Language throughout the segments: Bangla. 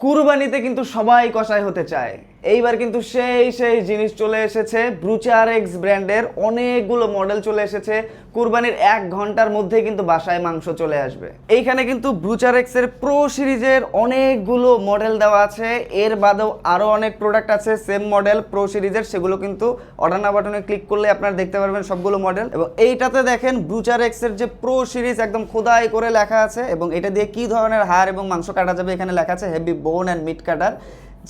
কুরবানিতে কিন্তু সবাই কষাই হতে চায়। এইবার কিন্তু সেই সেই জিনিস চলে এসেছে। ব্রুচার এক্স ব্র্যান্ডের অনেকগুলো মডেল চলে এসেছে। কুরবানির এক ঘণ্টার মধ্যে কিন্তু বাসায় মাংস চলে আসবে। এইখানে কিন্তু ব্রুচার এক্সের প্রো সিরিজের অনেকগুলো মডেল দেওয়া আছে। এর বাদেও আরও অনেক প্রোডাক্ট আছে। সেম মডেল প্রো সিরিজের, সেগুলো কিন্তু অর্ডার না বাটনে ক্লিক করলে আপনারা দেখতে পারবেন সবগুলো মডেল এবং এইটাতে দেখেন ব্রুচার এক্সের যে প্রো সিরিজ একদম খোদাই করে লেখা আছে। এবং এটা দিয়ে কি ধরনের হাড় এবং মাংস কাটা যাবে এখানে লেখা আছে হেভি বোন অ্যান্ড মিট কাটার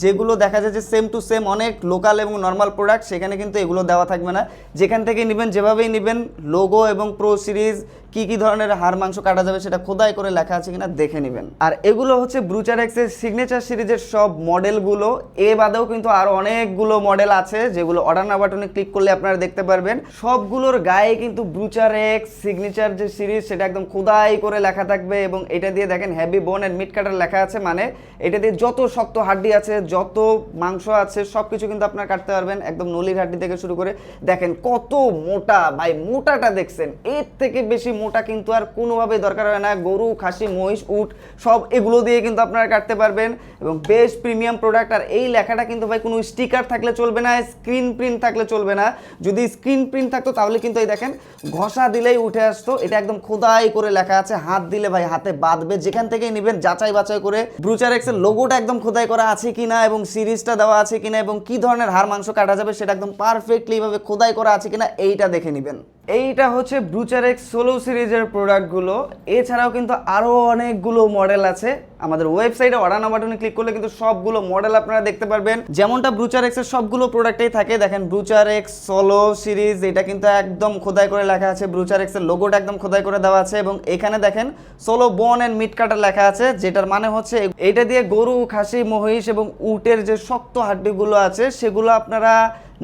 যেগুলো দেখা যায় যে সেম টু সেম অনেক লোকাল এবং নর্মাল প্রোডাক্ট সেখানে কিন্তু এগুলো দেওয়া থাকবে না। যেখান থেকে নেবেন, যেভাবেই নেবেন লোগো এবং প্রো সিরিজ কি কি ধরনের হাড়, মাংস কাটা যাবে সেটা খোদাই করে লেখা আছে কিনা দেখে নেবেন। আর এগুলো হচ্ছে ব্রুচার এক্সের সিগনেচার সিরিজের সব মডেলগুলো এ বাদেও কিন্তু আরও অনেকগুলো মডেল আছে, যেগুলো অর্ডার না বাটনে ক্লিক করলে আপনারা দেখতে পারবেন। সবগুলোর গায়ে কিন্তু ব্রুচার এক্স সিগনেচার যে সিরিজ সেটা একদম খোদাই করে লেখা থাকবে এবং এটা দিয়ে দেখেন হেভি বোন অ্যান্ড মিট কাটার লেখা আছে। মানে এটা দিয়ে যত শক্ত হাড্ডি আছে যত মাংস আছে সব কিছু কিন্তু আপনার কাটতে পারবেন একদম নলির হাড্ডি থেকে শুরু করে। দেখেন কত মোটা, ভাই মোটাটা দেখছেন। এর থেকে বেশি মোটা কিন্তু আর কোনোভাবে দরকার হয় না। গরু, খাসি, মহিষ, উট, সব এগুলো দিয়ে কিন্তু আপনারা কাটতে পারবেন এবং বেশ প্রিমিয়াম প্রোডাক্ট আর এই লেখাটা কিন্তু ভাই কোনো স্টিকার থাকলে চলবে না স্ক্রিন প্রিন্ট থাকলে চলবে না। যদি স্ক্রিন প্রিন্ট থাকতো তাহলে কিন্তু এই দেখেন ঘষা দিলেই উঠে আসতো। এটা একদম খোদাই করে লেখা আছে। হাত দিলে ভাই হাতে বাঁধবে। যেখান থেকেই নেবেন যাচাই বাছাই করে ব্রুচার এক্সের লোগোটা একদম খোদাই করা আছে কিনা এবং সিরিজটা দেওয়া আছে কিনা এবং কি ধরনের হাড় মাংস কাটা যাবে সেটা একদম পারফেক্টলিভাবে খোদাই করা আছে কিনা এইটা দেখে নেবেন। এইটা হচ্ছে ব্রুচার এক্স সোলো সিরিজের প্রোডাক্টগুলো। এছাড়াও কিন্তু আরও অনেকগুলো মডেল আছে। আমাদের ওয়েবসাইটে অর্ডার বাটনে ক্লিক করলে কিন্তু সবগুলো মডেল আপনারা দেখতে পারবেন। যেমনটা ব্রুচার এক্সের সবগুলো প্রোডাক্টেই থাকে। দেখেন ব্রুচার এক্স সোলো সিরিজ, এটা কিন্তু একদম খোদাই করে লেখা আছে। ব্রুচার এক্সের লোগোটা একদম খোদাই করে দেওয়া আছে এবং এখানে দেখেন সোলো বন অ্যান্ড মিট কাটার লেখা আছে, যেটার মানে হচ্ছে এটা দিয়ে গরু, খাসি, মহিষ এবং উটের যে শক্ত হাড্ডিগুলো আছে, সেগুলো আপনারা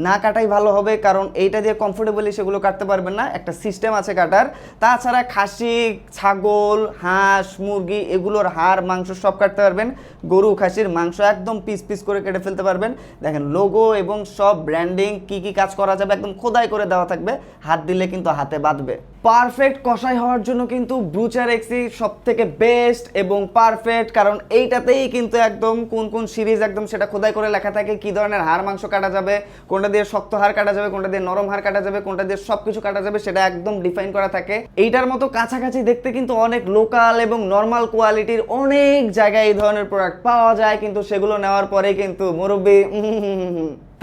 না কাটাই ভালো হবে, কারণ এইটা দিয়ে কমফোর্টেবলি সেগুলো কাটতে পারবেন না। একটা সিস্টেম আছে কাটার। তাছাড়া খাসি, ছাগল, হাঁস, মুরগি, এগুলোর হাড়, মাংস সব কাটতে পারবেন। গরু, খাসির মাংস একদম পিস পিস করে কেটে ফেলতে পারবেন। দেখেন লোগো এবং সব ব্র্যান্ডিং কি কি কাজ করা যাবে একদম খোদাই করে দেওয়া থাকবে। হাত দিলে কিন্তু হাতে বাঁধবে। পারফেক্ট কষাই হওয়ার জন্য কিন্তু ব্রুচার এক্সি সব থেকে বেস্ট এবং পারফেক্ট কারণ এইটাতেই কিন্তু একদম কোন কোন সিরিজ একদম সেটা খোদাই করে লেখা থাকে, কি ধরনের হাড় মাংস কাটা যাবে, কোনটা দিয়ে শক্ত হাড় কাটা যাবে, কোনটা দিয়ে নরম হাড় কাটা যাবে, কোনটা দিয়ে সব কিছু কাটা যাবে, সেটা একদম ডিফাইন করা থাকে। এইটার মতো কাছাকাছি দেখতে কিন্তু অনেক লোকাল এবং নর্মাল কোয়ালিটির অনেক জায়গায় এই ধরনের প্রোডাক্ট পাওয়া যায়, কিন্তু সেগুলো নেওয়ার পরে কিন্তু মুরব্বী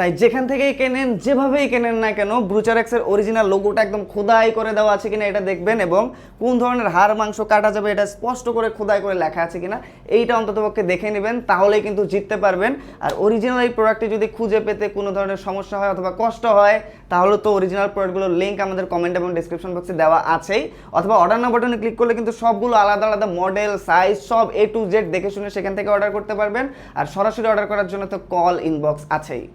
তাই যেখান থেকেই কেনেন, যেভাবেই কেনেন না কেন ব্রুচারেক্সের অরিজিনাল লোগোটা একদম খোদাই করে দেওয়া আছে কিনা এটা দেখবেন এবং কোন ধরনের হাড় মাংস কাটা যাবে এটা স্পষ্ট করে খোদাই করে লেখা আছে কিনা এইটা অন্ততপক্ষে দেখে নেবেন, তাহলেই কিন্তু জিততে পারবেন। আর অরিজিনাল এই প্রোডাক্টটি যদি খুঁজে পেতে কোনো ধরনের সমস্যা হয় অথবা কষ্ট হয়, তাহলে তো অরিজিনাল প্রোডাক্টগুলোর লিঙ্ক আমাদের কমেন্ট এবং ডিসক্রিপশন বক্সে দেওয়া আছেই। অথবা অর্ডার না বাটনে ক্লিক করলে কিন্তু সবগুলো আলাদা আলাদা মডেল সাইজ সব এ টু জেড দেখে শুনে সেখান থেকে অর্ডার করতে পারবেন। আর সরাসরি অর্ডার করার জন্য তো কল ইনবক্স আছেই।